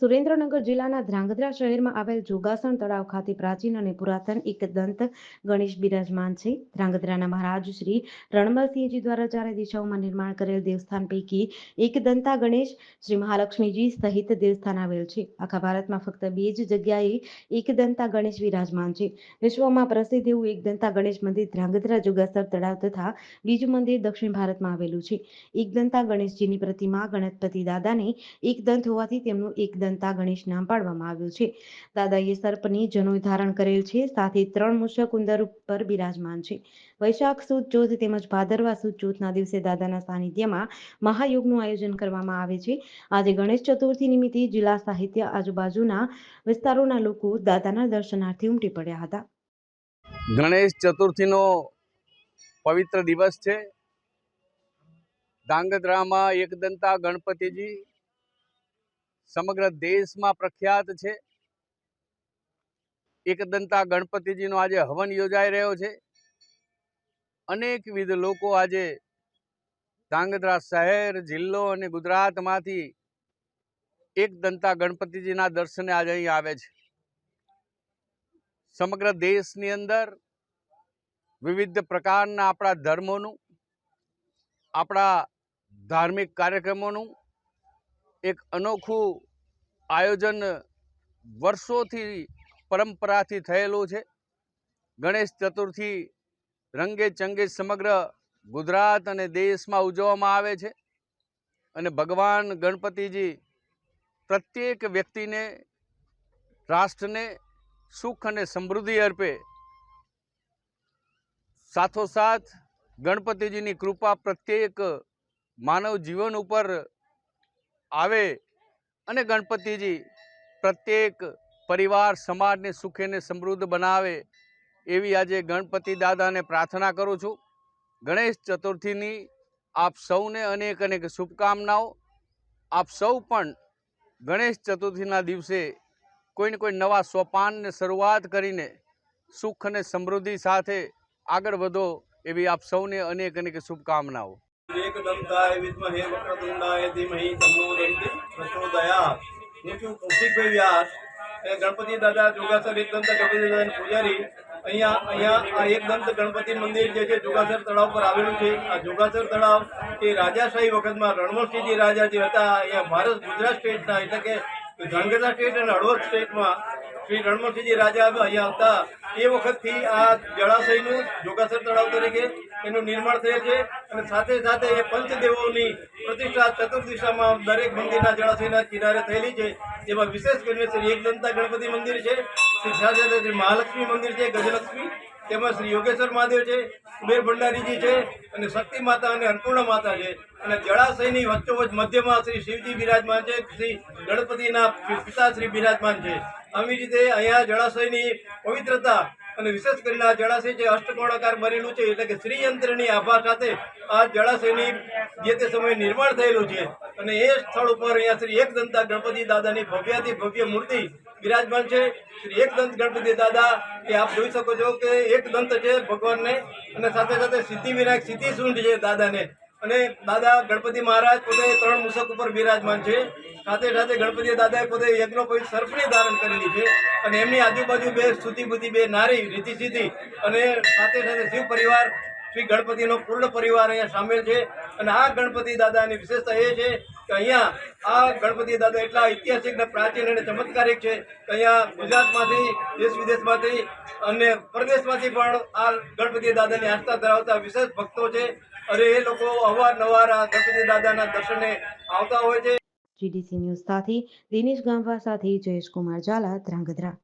સુરેન્દ્રનગર જિલ્લાના ધ્રાંગધ્રા શહેરમાં આવેલ જોગાસણ તળાવ ખાતે પ્રાચીન અને પુરાતન એકદંત ગણેશ બિરાજમાન છે. ધ્રાંગધ્રાના મહારાજ શ્રી રણમલસિંહજી દ્વારા ચારે દિશાઓમાં નિર્માણ કરેલ દેવસ્થાન પૈકી એકદંતા ગણેશ શ્રી મહાલક્ષ્મીજી સહિત દેવસ્થાન આવેલ છે. આખા ભારતમાં ફક્ત બે જ જગ્યાએ એકદંતા ગણેશ બિરાજમાન છે. વિશ્વમાં પ્રસિદ્ધ એવું એક દંતા ગણેશ મંદિર ધ્રાંગધ્રા જોગાસર તળાવ તથા બીજું મંદિર દક્ષિણ ભારતમાં આવેલું છે. એક દંતા ગણેશજીની પ્રતિમા ગણપતિ દાદાને એકદંત હોવાથી તેમનું એકદંતા ગણેશ નામ પાડવામાં આવ્યું છે. દાદાએ સર્પની જનોઈ ધારણ કરેલ છે, સાથે ત્રણ મૂષક ઉંદર ઉપર બિરાજમાન છે. વૈશાખ સુદ ચોથ તેમજ ભાદરવા સુદ ચોથના દિવસે દાદાના સાનિધ્યમાં મહાયોગનું આયોજન કરવામાં આવે છે. આજે ગણેશ ચતુર્થી નિમિત્તે જિલ્લા સાહિત્ય આજુબાજુના વિસ્તારોના લોકો દાદાના દર્શનાર્થે ઉમટી પડ્યા હતા. ગણેશ ચતુર્થીનો પવિત્ર દિવસ છે. ધાંગધ્રામાં એકદંતા ગણપતિજી સમગ્ર દેશમાં પ્રખ્યાત છે. એકદંતા ગણપતિજીનો આજે હવન યોજાઈ રહ્યો છે. અનેકવિધ લોકો આજે ધાંગધ્રા શહેર, જિલ્લો અને ગુજરાતમાંથી એકદંતા ગણપતિજીના દર્શને આજે અહીં આવે છે. સમગ્ર દેશની અંદર વિવિધ પ્રકારના આપણા ધર્મોનું, આપણા ધાર્મિક કાર્યક્રમોનું એક અનોખું આયોજન વર્ષોથી પરંપરાથી થયેલું છે. ગણેશ ચતુર્થી રંગે ચંગે સમગ્ર ગુજરાત અને દેશમાં ઉજવવામાં આવે છે અને ભગવાન ગણપતિજી પ્રત્યેક વ્યક્તિને, રાષ્ટ્રને સુખ અને સમૃદ્ધિ અર્પે સાથોસાથ ગણપતિજીની કૃપા પ્રત્યેક માનવ જીવન ઉપર આવે અને ગણપતિજી પ્રત્યેક પરિવાર સમાજને સુખે ને સમૃદ્ધ બનાવે એવી આજે ગણપતિ દાદાને પ્રાર્થના કરું છું. ગણેશ ચતુર્થીની આપ સૌને અનેક અનેક શુભકામનાઓ. આપ સૌ પણ ગણેશ ચતુર્થીના દિવસે કોઈને કોઈ નવા સોપાનને શરૂઆત કરીને સુખ અને સમૃદ્ધિ સાથે આગળ વધો એવી આપ સૌને અનેક અનેક શુભકામનાઓ. એકદંતાય વિદ્મહે વક્રતુંડાય ધીમહિ તન્નો દંતી પ્રચોદયાત હું છું કૌશિકભાઈ વ્યાસ. એ ગણપતિ દાદા જોગાસર એકદંત ગણપતિ દાદાના પૂજારી. અહીંયા અહીંયા આ એકદંત ગણપતિ મંદિર જે છે જોગાસર તળાવ પર આવેલું છે. આ જોગાસર તળાવ એ રાજાશાહી વખતમાં રણવરસિંહજી રાજા જે હતા, અહીંયા ભારત ગુજરાત સ્ટેટના, એટલે કે ધ્રાંગધ્રા સ્ટેટ અને હળવદ સ્ટેટમાં શ્રી રણમલસિંહજી રાજા અહીંયા હતા એ વખતથી આ જળાશયનું જોગાસર તળાવ તરીકે એનું નિર્માણ થયેલ છે અને સાથે સાથે એ પંચદેવોની પ્રતિષ્ઠા ચતુર્દિશામાં દરેક મંદિરના જળાશયના કિનારે થયેલી છે. જેમાં વિશેષ કરીને શ્રી એકદંતા ગણપતિ મંદિર છે, શ્રી સાથે શ્રી મહાલક્ષ્મી મંદિર છે, ગજલક્ષ્મી, તેમાં શ્રી યોગેશ્વર મહાદેવ છે, કુબેર ભંડારીજી છે અને શક્તિ માતા અને અન્નપૂર્ણા માતા છે. અને જળાશયની વચ્ચોવચ મધ્યમાં શ્રી શિવજી બિરાજમાન છે, શ્રી ગણપતિના પિતા શ્રી બિરાજમાન છે. આવી રીતે અહીંયા જળાશયની પવિત્રતા અને વિશેષ કરીને આ જળાશય જે અષ્ટકોણાકાર બનેલું છે, એટલે કે શ્રીયંત્રની આભા સાથે આ જળાશયની જે તે સમયે નિર્માણ થયેલું છે. અને એ સ્થળ ઉપર અહીંયા શ્રી એકદંતા ગણપતિ દાદાની ભવ્યાથી ભવ્ય મૂર્તિ બિરાજમાન છે. શ્રી એકદંત ગણપતિ દાદા, એ આપ જોઈ શકો છો કે એક દંત છે ભગવાનને. અને સાથે સાથે સિદ્ધિ વિનાયક સિદ્ધિ સૂંઢ છે દાદાને. અને દાદા ગણપતિ મહારાજ પોતે ત્રણ મુસક ઉપર બિરાજમાન છે. સાથે સાથે ગણપતિ દાદાએ પોતે યજ્ઞોપવિત સર્પણી ધારણ કરેલી છે અને એમની આજુબાજુ બે સ્તુતિબુદ્ધિ બે નારી રીતિ સિદ્ધિ અને સાથે સાથે શિવ પરિવાર, શ્રી ગણપતિનો પૂર્ણ પરિવાર અહીંયા સામેલ છે. અને આ ગણપતિ દાદાની વિશેષતા એ છે કે અહીંયા આ ગણપતિ દાદા એટલા ઐતિહાસિક ને પ્રાચીન અને ચમત્કારિક છે કે અહીંયા ગુજરાતમાંથી દેશ વિદેશમાંથી અને પરદેશમાંથી પણ આ ગણપતિ દાદાની આસ્થા ધરાવતા વિશેષ ભક્તો છે અને એ લોકો અવારનવાર આ ગણપતિ દાદાના દર્શને આવતા હોય છે. જીડીસી ન્યૂઝ સાથે દિનેશ ગામવા સાથે જયેશ કુમાર ઝાલા ધ્રાંગધ્રા.